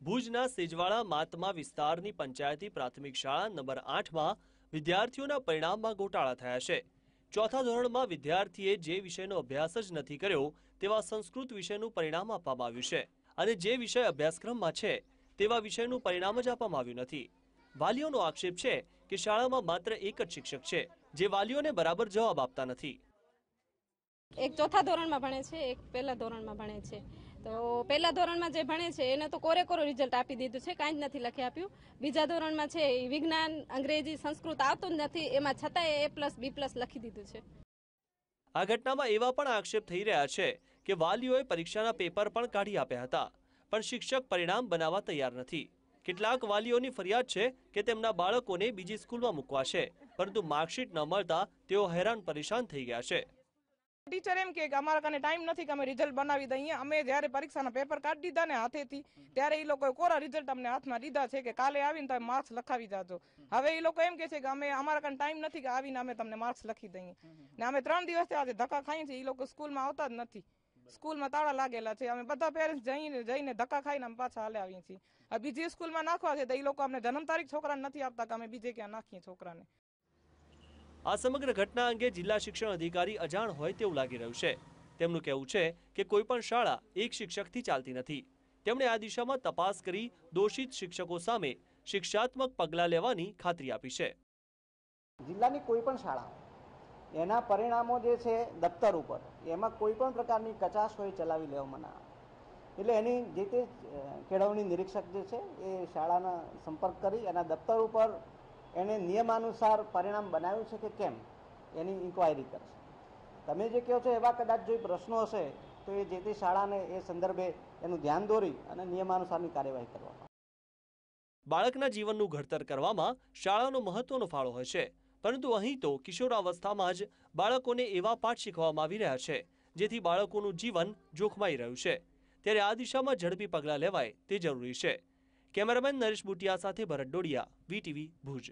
ભુજના સેજવાળા માતમા વિસ્તારની પંચાયતી પ્રાથમિક શાળા નંબર આઠમાં વિદ્યાર્થીઓના પરિણામમાં ગોટાળા થયા છે. ચોથા ધોરણમાં વિદ્યાર્થીએ જે વિષયનો અભ્યાસ જ નથી કર્યો, તેવા સંસ્કૃત વિષયનું પરિણામ આપવામાં આવ્યું છે. અને જે વિષય અભ્યાસક્રમમાં છે, તેવા વિષયનું પરિણામ જ આપવામાં આવ્યું નથી. વાલીઓનો આક્ષેપ છે કે શાળામાં માત્ર એક જ શિક્ષક છે, જે વાલીઓને બરાબર જવાબ આપતા નથી. એક ચોથા ધોરણમાં ભણે છે, એક પહેલા ધોરણમાં ભણે છે. તો પહેલા ધોરણમાં જે ભણે છે, એને તો કોરે કોરો રિઝલ્ટ આપી દીધું છે, કાંઈ જ નથી લખી આપ્યું. બીજા ધોરણમાં છે વિજ્ઞાન, અંગ્રેજી, સંસ્કૃત આવતું જ નથી, એમાં છતાંય એ પ્લસ બી પ્લસ લખી દીધું છે. આ ઘટનામાં એવા પણ આક્ષેપ થઈ રહ્યા છે કે વાલીઓએ પરીક્ષાના પેપર પણ કાઢી આપ્યા હતા, પણ શિક્ષક પરિણામ બનાવવા તૈયાર નથી. કેટલાક વાલીઓની ફરિયાદ છે કે તેમના બાળકોને બીજી સ્કૂલમાં મૂકવા છે પરંતુ માર્કશીટ ન મળતા તેઓ હેરાન પરેશાન થઈ ગયા છે. ટીચર એમ કે અમારા કને ટાઈમ નથી કે અમે રિઝલ્ટ બનાવી દઈએ. અમે જ્યારે પરીક્ષાના પેપર કાઢી દીધા ને હાથેથી, ત્યારે એ લોકોએ કોરા રિઝલ્ટ અમને હાથમાં લીધા છે કે કાલે આવીને તમે માર્ક્સ લખાવી જાજો. હવે એ લોકો એમ કે છે કે અમે અમારા કને ટાઈમ નથી કે આવીને અમે તમને માર્ક્સ લખી દઈએ. ને અમે ત્રણ દિવસથી આજે ધક્કા ખાઈએ છીએ એ લોકો સ્કૂલમાં આવતા જ નથી. સ્કૂલમાં તાળા લાગેલા છે. અમે બધા પેરેન્ટ્સ જઈને જઈને ધક્કા ખાઈને અમે પાછા હાલે આવીએ છીએ. બીજી સ્કૂલમાં નાખવા છે તો એ લોકો અમને જન્મ તારીખ છોકરાને નથી આપતા કે અમે બીજે ક્યાં નાખીએ છોકરાને. આ સમગ્ર ઘટના અંગે જિલ્લા શિક્ષણ અધિકારી અજાણ હોય તેવું લાગી રહ્યું છે. તેમનું કહેવું છે કે કોઈ પણ શાળા એક શિક્ષકથી ચાલતી નથી. તેમણે આ દિશામાં તપાસ કરી દોષિત શિક્ષકો સામે શિક્ષાત્મક પગલાં લેવાની ખાતરી આપી છે. જિલ્લાની કોઈ પણ શાળા એના પરિણામો જે છે દફતર ઉપર, એમાં કોઈ પણ પ્રકારની કચાશ હોય ચલાવી લેવામાં ના એટલે એની જે તે કેળવણી નિરીક્ષક જે છે એ શાળાના સંપર્ક કરી એના દફતર ઉપર એને નિયમાનુસાર પરિણામ બનાવ્યું છે કે કેમ? એની ઇન્ક્વાયરી કરશે. તમે જે કહો છો એવા કદાચ જો પ્રશ્નો હશે, તો એ જે તે શાળાને એ સંદર્ભે એનું ધ્યાન દોરી અને નિયમાનુસારની કાર્યવાહી કરવામાં બાળકના જીવનનું ઘડતર કરવામાં શાળાનો મહત્વનો ફાળો હોય છે. પરંતુ અહીં તો કિશોરાવસ્થામાં જ બાળકોને એવા પાઠ શીખવવામાં આવી રહ્યા છે, જેથી બાળકોનું જીવન જોખમાઈ રહ્યું છે. ત્યારે આ દિશામાં ઝડપી પગલાં લેવાય તે જરૂરી છે. કેમેરામેન નરેશ બુટિયા સાથે ભરત ડોડિયા, વીટીવી ભુજ.